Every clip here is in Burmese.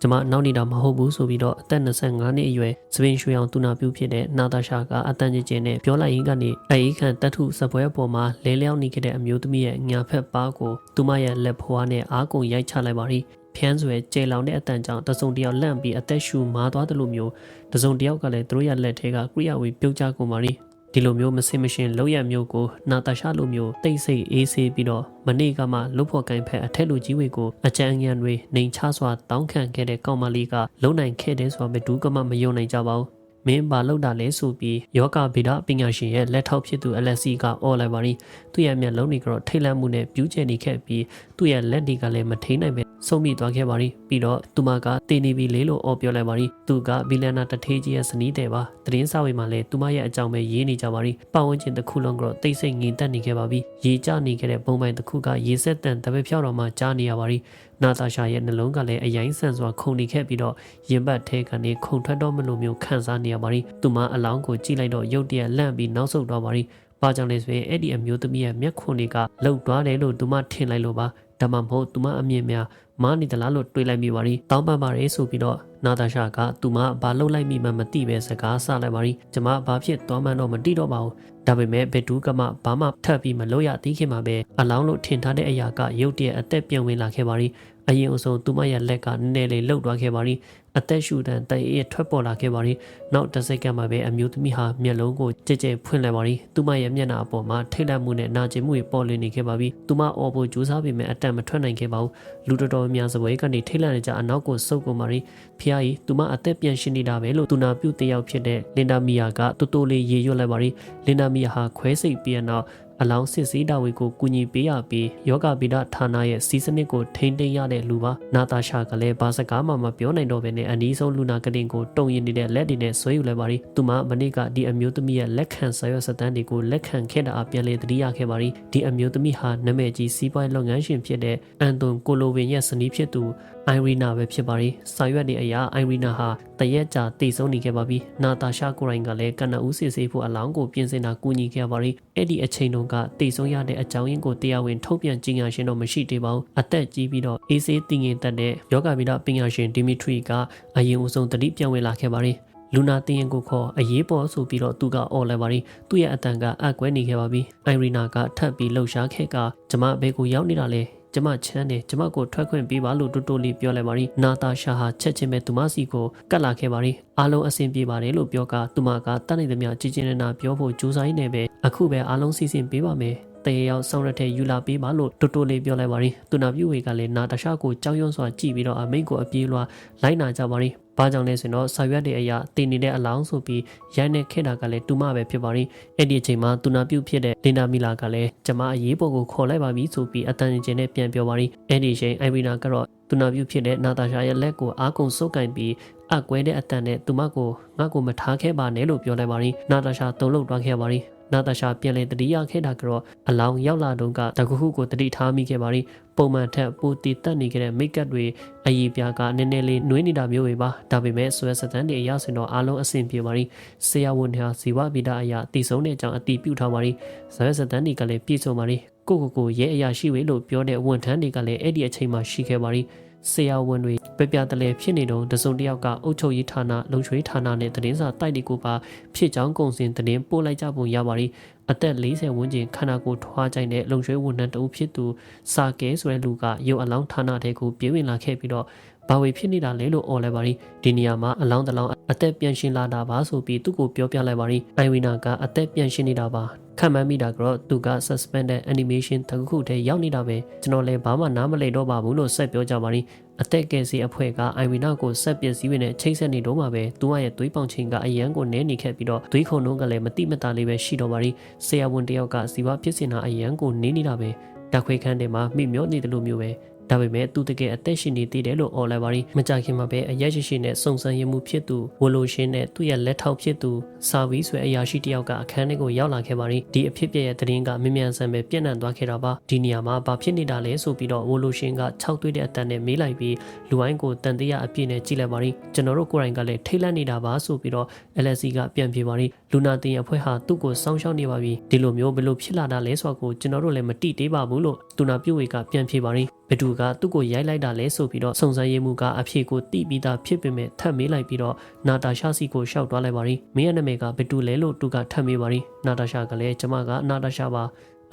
ကျမနောက်နေတာမဟုတ်ဘူးဆိုပြီးတော့အသက်25နှစ်အရွယ်စပင်ရွှေအောင်သူနာပြုဖြစ်တဲ့နာတာရှာကအတန်ကျကျနဲ့ပြောလိုက်ရင်းကနေအေးခန့်တတ်ထုစပွဲအပေါ်မှာလဲလျောင်းနေခဲ့တဲ့အမျိုးသမီးရဲ့ညာဖက်ပါးကိုသူမရဲ့လက်ဖွားနဲ့အားကုန်ရိုက်ချလိုက်ပါရီဖျန်းဆွဲကျေလောင်တဲ့အတန်ကြောင့်တစုံတယောက်လန့်ပြီးအသက်ရှူမာသွားတယ်လို့မျိုးတစုံတယောက်ကလည်းသူတို့ရဲ့လက်ထဲကကရိယာဝေပြုတ်ကြကုန်ပါရီ ဒီလိုမျိုးမစင်မရှင်လောက်ရမျိုးကိုနာတာရှာလိုမျိုးတိတ်ဆိတ်အေးဆေးပြီးတော့မနေ့ကမှလုတ်ဖို့ကင်ဖက်အထက်လူကြီးဝေကိုအကြံဉာဏ်တွေနှိမ်ချစွာတောင်းခံခဲ့တဲ့ကောင်မလေးကလုံနိုင်ခဲ့တယ်ဆိုတာဘယ်သူကမှမယုံနိုင်ကြပါဘူးမင်းဘာလောက်တာလဲဆိုပြီးယောဂဗေဒပညာရှင်ရဲ့လက်ထောက်ဖြစ်သူ LSC ကအော်လိုက်ပါရီသူ့ရဲ့မျက်လုံးတွေကတော့ထိတ်လန့်မှုနဲ့ပြူးကျဲနေခဲ့ပြီးသူ့ရဲ့လက်တွေကလည်းမထိန်နိုင်ပဲ ဆုံးမိသွားခဲ့ပါရီပြီးတော့သူမကတည်နေပြီလေလို့အော်ပြောလိုက်ပါရီသူကဘီလန်နာတထေးကြီးရဲ့ဇနီးတဲ့ပါသတင်းစာဝေမှာလည်းသူမရဲ့အကြောင်းပဲရေးနေကြပါရီပတ်ဝန်းကျင်တစ်ခုလုံးကတော့တိတ်ဆိတ်ငြိမ်သက်နေခဲ့ပါပြီရေကျနေခဲ့တဲ့ပုံပိုင်တစ်ခုကရေဆက်တန်တပည့်ဖြောက်တော်မှကြားနေရပါရီနာတာရှာရဲ့နှလုံးကလည်းအရင်ဆန်စွာခုန်နေခဲ့ပြီးတော့ရင်ဘတ်ထဲကနေခုန်ထွက်တော့မလို့မျိုးခံစားနေရပါရီသူမအလောင်းကိုကြည့်လိုက်တော့ရုတ်တရက်လန့်ပြီးနောက်ဆုတ်သွားပါရီဘာကြောင့်လဲဆိုရင်အဲ့ဒီအမျိုးသမီးရဲ့မျက်ခွန်တွေကလှုပ်သွားတယ်လို့သူမထင်လိုက်လို့ပါ ဒါမှမဟုတ်သူမအမြင်များမားနေသလားလို့တွေးလိုက်မိပါရီတောင်းပန်ပါရဲဆိုပြီးတော့နာတာရှာကသူမဘာလှုပ်လိုက်မိမှမသိပဲစကားဆလိုက်ပါရီကျမဘာဖြစ်သွားမှန်းတော့မသိတော့ပါဘူးဒါပေမဲ့ဘယ်သူကမှဘာမှထပ်ပြီးမလုပ်ရသေးခင်မှာပဲအလောင်းလို့ထင်ထားတဲ့အရာကရုတ်တရက်အသက်ပြင်းဝင်လာခဲ့ပါရီ အရင်အဆုံးသူမရဲ့လက်ကနည်းနည်းလေးလှုပ်သွားခဲ့ပါရီအသက်ရှူတန်တအေးထွက်ပေါ်လာခဲ့ပါရီနောက်တစ်စက္ကန့်မှာပဲအမျိုးသမီးဟာမျက်လုံးကိုကြဲကြဲဖွင့်လိုက်ပါရီသူမရဲ့မျက်နှာအပေါ်မှာထိတ်လန့်မှုနဲ့နာကျင်မှုတွေပေါ်လွင်နေခဲ့ပါပြီသူမအော်ဖို့ကြိုးစားပေမဲ့အတန်မထွက်နိုင်ခဲ့ပါဘူးလူတော်တော်များစပွဲကနေထိတ်လန့်နေကြအနောက်ကိုစုပ်ကုန်ပါရီဖျားကြီးသူမအသက်ပြန်ရှင်နေတာပဲလို့သူနာပြုတယောက်ဖြစ်တဲ့လင်ဒါမီယာကတူတူလေးရေရွတ်လိုက်ပါရီလင်ဒါမီယာဟာခွဲစိတ်ပြီးနောက် အလောင်းစစ်စည်းတာဝေကိုကူညီပေးရပြီးယောဂဗိဒဌာနရဲ့စီးစနစ်ကိုထိန်းသိမ်းရတဲ့လူပါနာတာရှာကလည်းဘာစကားမှမပြောနိုင်တော့ဘဲနဲ့အနီးဆုံးလူနာကတင်ကိုတုံရင်နေတဲ့လက်တွေနဲ့ဆွဲယူလိုက်ပါရီသူမမနေ့ကဒီအမျိုးသမီးရဲ့လက်ခံဆရွက်စတန်းတွေကိုလက်ခံခဲ့တာအပြန်လေတတိယခဲ့ပါရီဒီအမျိုးသမီးဟာနာမည်ကြီးစီးပွားလုပ်ငန်းရှင်ဖြစ်တဲ့အန်တွန်ကိုလိုဗင်ရဲ့ဇနီးဖြစ်သူ အိုင်ရီနာပဲဖြစ်ပါရီစာရွက်တွေအရာအိုင်ရီနာဟာတရက်ကြာတည်ဆုံးနေခဲ့ပါပြီနာတာရှာကိုရိုင်းကလည်းကနဦးစစ်ဆေးဖို့အလောင်းကိုပြင်ဆင်တာကူညီခဲ့ပါရီအဲ့ဒီအချိန်တုန်းကတည်ဆုံးရတဲ့အကြောင်းရင်းကိုတရားဝင်ထုတ်ပြန်ကြေညာရှင်တော့မရှိသေးပါဘူးအသက်ကြီးပြီးတော့အေးဆေးတည်ငြိမ်သက်တဲ့ယောဂဗီဒပညာရှင်ဒီမီထရီကအရင်ဦးဆုံးတတိပြန်ဝင်လာခဲ့ပါရီလူနာတင်ရင်ကိုခေါ်အရေးပေါ်ဆိုပြီးတော့သူကအော်လိုက်ပါရီသူ့ရဲ့အတန်ကအကွဲနေခဲ့ပါပြီအိုင်ရီနာကထပ်ပြီးလှုပ်ရှားခဲ့ကကျမဘဲကိုရောက်နေတာလဲ ကျမချမ်းတယ်ကျမကိုထွက်ခွင့်ပေးပါလို့တူတူလေးပြောလိုက်ပါရီနာတာရှာဟာချက်ချင်းပဲသူမစီကိုကတ်လာခဲ့ပါရီအားလုံးအဆင်ပြေပါတယ်လို့ပြောကသူမကတတ်နိုင်သမျှကြည်ကျင်နေတာပြောဖို့ကြိုးစားရင်းနဲ့ပဲအခုပဲအားလုံးစီစဉ်ပေးပါမယ်တရေရောက်ဆောင်ရက်တဲ့ယူလာပေးပါလို့တူတူလေးပြောလိုက်ပါရီသူနာပြုဝေကလည်းနာတရှာကိုကြောက်ရွံ့စွာကြည့်ပြီးတော့အမိန့်ကိုအပြေးလွှာလိုက်နာကြပါရီ ဘာကြောင့်လဲဆိုတော့ဆာရွက်တွေအရာတည်နေတဲ့အလောင်းဆိုပြီးရိုက်နေခဲ့တာကလည်းတူမပဲဖြစ်ပါရီအဲ့ဒီအချိန်မှာသူနာပြုဖြစ်တဲ့လင်ဒါမီလာကလည်းကျမအရေးပေါ်ကိုခေါ်လိုက်ပါပြီဆိုပြီးအတန်ကျင်နဲ့ပြန်ပြောပါရီအဲ့ဒီအချိန်အိုင်ဗီနာကတော့သူနာပြုဖြစ်တဲ့နာတာရှာရဲ့လက်ကိုအားကုန်စုပ်ကင်ပြီးအကွဲတဲ့အတန်နဲ့သူမကိုငါ့ကိုမထားခဲ့ပါနဲ့လို့ပြောလိုက်ပါရီနာတာရှာတုံ့လောက်သွားခဲ့ပါရီ နာတာရှာပြန်လေတတိယခဲ့တာကတော့အလောင်းရောက်လာတော့ကတကူခုကိုတတိထားမိခဲ့ပါရီပုံမှန်ထက်ပိုတည်တက်နေခဲ့တဲ့မိတ်ကပ်တွေအည်ပြားကနည်းနည်းလေးနှွေးနေတာမျိုးပဲပါဒါပေမဲ့ဆွဲစတန်တွေအရဆိုတော့အားလုံးအဆင်ပြေပါရီဆရာဝန်ဟာဇီဝဗီဒအရာတည်ဆုံးတဲ့အကြောင်းအတိပြုထားပါရီဆွဲစတန်တွေကလည်းပြည့်စုံပါရီကိုကိုကိုရဲအရာရှိဝေးလို့ပြောတဲ့ဝန်ထမ်းတွေကလည်းအဲ့ဒီအချိန်မှာရှိခဲ့ပါရီ ဆရာဝန်တွေပြပြတလဲဖြစ်နေတော့တစုံတစ်ယောက်က အုပ်ချုပ်ရေးဌာနလုံချွေးဌာနနဲ့သတင်းစာတိုက်တွေကိုပါဖြစ်ကြောင်းကုန်စင်သတင်းပို့လိုက်ကြပုံရပါရီအသက်40ဝန်းကျင်ခန္ဓာကိုယ်ထွားကြိုင်တဲ့လုံချွေးဝန်ထမ်းတဦးဖြစ်သူစာကဲဆိုတဲ့လူကရုပ်အလောင်းဌာနထဲကိုပြေးဝင်လာခဲ့ပြီးတော့ဘာဝေဖြစ်နေတာလဲလို့អော်လိုက်ပါရီဒီနေရာမှာအလောင်းတလောင်းအသက်ပြန်ရှင်လာတာပါဆိုပြီးသူ့ကိုပြောပြလိုက်ပါရီအိုင်ဝီနာကအသက်ပြန်ရှင်နေတာပါ ခံမှန်းမိတာကတော့သူက suspended animation တခုတည်းရောက်နေတာပဲကျွန်တော်လည်းဘာမှနားမလည်တော့ပါဘူးလို့ဆက်ပြောကြပါရီအသက်ကယ်စီအဖွဲ့ကအိုင်ဝီနာကိုဆက်ပစ္စည်းတွေနဲ့ချိတ်ဆက်နေတော့မှပဲသူ့ရဲ့သွေးပေါင်ချိန်ကအရန်ကိုနည်းနေခဲ့ပြီးတော့သွေးခုန်လုံးကလည်းမတိမတာလေးပဲရှိတော့ပါရီဆရာဝန်တယောက်ကဇီဝဖြစ်စင်တာအရန်ကိုနင်းနေတာပဲဓာတ်ခွေခန်းထဲမှာမိမျောနေတယ်လို့မျိုးပဲ ဒါပေမဲ့သူတကယ်အသက်ရှင်နေသေးတယ်လို့အော်လိုက်ပါရီမကြခင်မှာပဲအရက်ရှိရှိနဲ့စုံစမ်းရမှုဖြစ်သူဝလိုရှင်းနဲ့သူ့ရဲ့လက်ထောက်ဖြစ်သူစာဝီဆွဲအရာရှိတယောက်ကအခန်းထဲကိုရောက်လာခဲ့ပါရီဒီအဖြစ်ပြက်ရဲ့သတင်းကမင်မြန်ဆန်ပဲပြန့်နှံ့သွားခဲ့တာပါဒီနေရာမှာဘာဖြစ်နေတာလဲဆိုပြီးတော့ဝလိုရှင်းက၆သွေးတဲ့အတန်နဲ့မေးလိုက်ပြီးလူအိုင်းကိုတန်တရားအပြည့်နဲ့ကြည့်လိုက်ပါရီကျွန်တော်တို့ကိုယ်တိုင်ကလည်းထိတ်လန့်နေတာပါဆိုပြီးတော့ LSC ကပြန်ပြေပါရီလူနာတင်ရဲ့အဖွဲ့ဟာသူ့ကိုစောင့်ရှောက်နေပါပြီဒီလိုမျိုးဘယ်လိုဖြစ်လာတာလဲဆိုတာကိုကျွန်တော်တို့လည်းမတိသေးပါဘူးလို့တူနာပြုတ်ဝေကပြန်ပြေပါရီ ဘသူကသူ့ကိုရိုက်လိုက်တာလဲဆိုပြီးတော့စုံစမ်းရေးမှုကအဖြေကိုတိပြီးသားဖြစ်ပေမဲ့ထပ်မေးလိုက်ပြီးတော့နာတာရှာစီကိုရှောက်သွားလိုက်ပါရီမင်းရဲ့နာမည်ကဘသူလဲလို့သူကထပ်မေးပါရီနာတာရှာကလည်းကျမကနာတာရှာပါ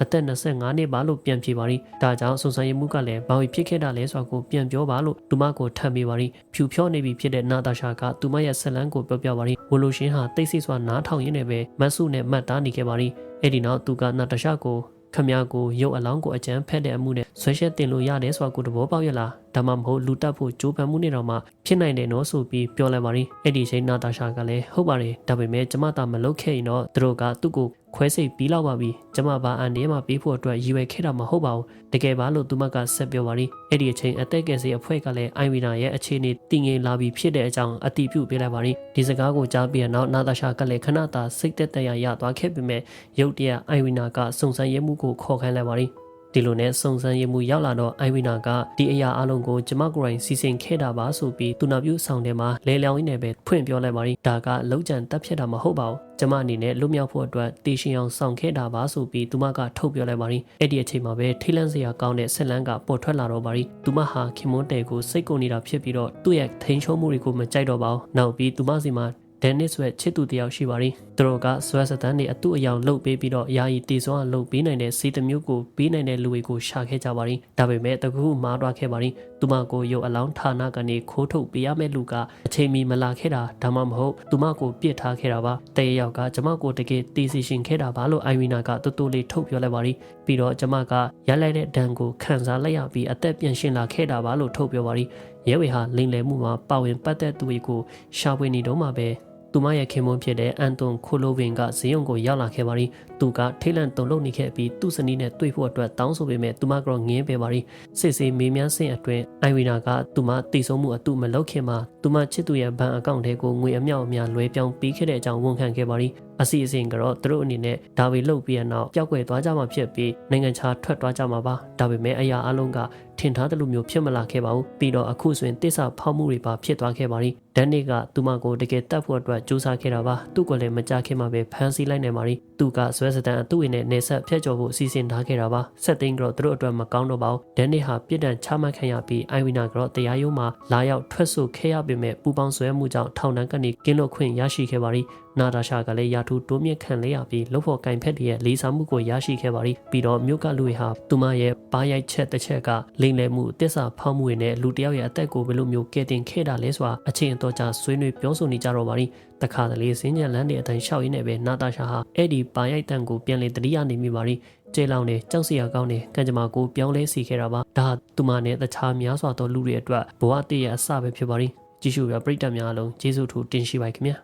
အသက်25နှစ်ပါလို့ပြန်ဖြေပါရီဒါကြောင့်စုံစမ်းရေးမှုကလည်းဘာဖြစ်ဖြစ်ခဲ့တာလဲဆိုတာကိုပြန်ပြောပါလို့သူမကိုထပ်မေးပါရီဖြူဖြောနေပြီဖြစ်တဲ့နာတာရှာကသူမရဲ့ဆက်လန်းကိုပြောပြပါရီဝလိုရှင်ဟာတိတ်ဆိတ်စွာနားထောင်ရင်းနဲ့ပဲမတ်ဆုနဲ့မှတ်သားနေခဲ့ပါရီအဲ့ဒီနောက်သူကနာတာရှာကို ခမရကိုရုပ်အလောင်းကိုအကြမ်းဖက်တဲ့အမှုနဲ့ဆွဲရှက်တင်လို့ရတယ်ဆိုတာကိုသဘောပေါက်ရလားဒါမှမဟုတ်လူတက်ဖို့ကြိုးပမ်းမှုနဲ့တော့မှဖြစ်နိုင်တယ်နော်ဆိုပြီးပြောလိုက်ပါရီအဲ့ဒီချိန်နာတာရှာကလည်းဟုတ်ပါတယ်ဒါပေမဲ့ကျမသာမလုပ်ခဲ့ရင်တော့သူတို့ကသူ့ကိုခွဲစိတ်ပြီးလောက်ပါပြီကျမဘာအန်ဒီမှာပေးဖို့အတွက်ရည်ရွယ်ခဲ့တာမဟုတ်ပါဘူးတကယ်ပါလို့သူမကဆက်ပြောပါရီအဲ့ဒီအချိန်အသက်ကယ်စီအဖွဲ့ကလည်းအိုင်ဝီနာရဲ့အခြေအနေတည်ငြိမ်လာပြီဖြစ်တဲ့အကြောင်းအတိပြုပေးလိုက်ပါရီဒီစကားကိုကြားပြီးတော့နာတာရှာကလည်းခဏတာစိတ်သက်သက်ရရသွားခဲ့ပေမဲ့ရုတ်တရက်အိုင်ဝီနာကစုံစမ်းရဲမှုကိုခေါ်ခိုင်းလိုက်ပါရီ ဒီလိုနဲ့စုံစမ်းရေးမှုရောက်လာတော့အိုင်ဝီနာကဒီအရာအလုံးကိုကျမကိုယ်တိုင်စီစဉ်ခဲ့တာပါဆိုပြီးသူနာပြုဆောင်တယ်မှာလဲလျောင်းရင်းနဲ့ပဲဖွင့်ပြောလိုက်ပါရီဒါကလုံးကြံတက်ဖြစ်တာမဟုတ်ပါဘူးကျမအနေနဲ့လွတ်မြောက်ဖို့အတွက်တေရှင်အောင်ဆောင်ခဲ့တာပါဆိုပြီးသူမကထုတ်ပြောလိုက်ပါရီအဲ့ဒီအချိန်မှာပဲထိလန့်စရာကောင်းတဲ့ဆက်လန်းကပေါ်ထွက်လာတော့ပါရီသူမဟာခင်မွန်းတဲကိုစိတ်ကုန်နေတာဖြစ်ပြီးတော့သူ့ရဲ့ထိန်ချုံးမှုတွေကိုမကြိုက်တော့ပါဘူးနောက်ပြီးသူမစီမှာ ဒန်နစ်ဆွဲချစ်သူတယောက်ရှိပါရီသူတို့ကဆွဲစတန်းတွေအတူအယောင်လှုပ်ပေးပြီးတော့ယာယီတည်ဆုံးအောင်လှုပ်ပေးနိုင်တဲ့စီတမျိုးကိုပေးနိုင်တဲ့လူတွေကိုရှာခဲ့ကြပါရီဒါပေမဲ့တကူမားတွားခဲ့ပါရီသူမကိုရုပ်အလောင်းဌာနကနေခိုးထုတ်ပေးရမယ့်လူကအချိန်မီမလာခဲ့တာဒါမှမဟုတ်သူမကိုပြစ်ထားခဲ့တာပါတရေယောက်ကကျမကိုတကယ်တီစီရှင်ခဲ့တာပါလို့အိုင်ဝီနာကတူတူလေးထုတ်ပြောလိုက်ပါရီပြီးတော့ကျမကရလိုက်တဲ့ဒဏ်ကိုခံစားလိုက်ရပြီးအသက်ပြန်ရှင်လာခဲ့တာပါလို့ထုတ်ပြောပါရီရဲဝေဟာလိန်လယ်မှုမှာပါဝင်ပတ်သက်သူတွေကိုရှာဖွေနေတော့မှပဲ သူမရဲ့ခင်မွန်းဖြစ်တဲ့အန်တွန်ခိုလိုဗင်ကဇေယုံကိုရောက်လာခဲ့ပါရီသူကထိတ်လန့်တုန်လှုပ်နေခဲ့ပြီးသူ့စနီးနဲ့တွေ့ဖို့အတွက်တောင်းဆိုပေမဲ့သူမကတော့ငင်းပေပါရီစစ်စေးမေးမြန်းစင်အတွင်းအိုင်ဝီနာကသူမတိဆုံးမှုအတုမလုပ်ခင်မှာသူမချစ်သူရဲ့ဘဏ်အကောင့်ထဲကိုငွေအမြောက်အများလွှဲပြောင်းပေးခဲ့တဲ့အကြောင်းဝန်ခံခဲ့ပါရီအစီအစဉ်ကတော့သူတို့အနေနဲ့ဒါဝေလုတ်ပြီးတဲ့နောက်ပျောက်ကွယ်သွားကြမှာဖြစ်ပြီးနိုင်ငံခြားထွက်သွားကြမှာပါဒါပေမဲ့အရာအလုံးက ထင်ထားတဲ့လိုမျိုးဖြစ်မလာခဲ့ပါဘူးပြီးတော့အခုဆိုရင်တစ္ဆာဖောက်မှုတွေပါဖြစ်သွားခဲ့ပါရီဒန်နစ်ကသူမကိုတကယ်တတ်ဖို့အတွက်ကြိုးစားခဲ့တာပါသူ့ကိုလည်းမကြခင်မှာပဲဖမ်းဆီးလိုက်နိုင်ပါရီသူကဆွဲစတန်သူ့ဝင်နဲ့နေဆက်ဖျက်ကျော်ဖို့စီစဉ်ထားခဲ့တာပါဆက်သိန်းကတော့သူတို့အတွက်မကောင်းတော့ပါဘူးဒန်နစ်ဟာပြစ်ဒဏ်ချမှတ်ခံရပြီးအိုင်ဝီနာကတော့တရားရုံးမှာလာရောက်ထွက်ဆိုခဲ့ရပေမဲ့ပူပေါင်းဆွဲမှုကြောင့်ထောင်ဒဏ်ကနေကင်းလွတ်ခွင့်ရရှိခဲ့ပါရီ နာတာရှာကလည်းရာထူးတိုးမြင့်ခံလဲရပြီးလှုပ်ဖို့ကင်ဖက်တွေရဲ့လေးစားမှုကိုရရှိခဲ့ပါရီပြီးတော့မြို့ကလူတွေဟာသူမရဲ့ပါရိုက်ချက်တစ်ချက်ကလိမ့်လည်မှုတစ္ဆာဖောက်မှုတွေနဲ့လူတစ်ယောက်ရဲ့အသက်ကိုဘယ်လိုမျိုးကယ်တင်ခဲ့တာလဲဆိုတာအချင်းအတော်ကြာဆွေးနွေးပြောဆိုနေကြတော့ပါရီတခါတလေစင်းညံလန်းတဲ့အတိုင်းရှောက်ရင်းနဲ့ပဲနာတာရှာဟာအဲ့ဒီပါရိုက်တန်ကိုပြန်လည်တတိယနေမိပါရီကျေလောင်နဲ့ကြောက်စရာကောင်းတဲ့ကံကြမ္မာကိုပြောင်းလဲစီခဲ့တာပါဒါသူမနဲ့တခြားများစွာသောလူတွေအတွက်ဘဝတည့်ရအစပဲဖြစ်ပါရီကြည့်ရှုရပရိသတ်များအလုံးကျေးဇူးထူးတင်ရှိပါခင်ဗျာ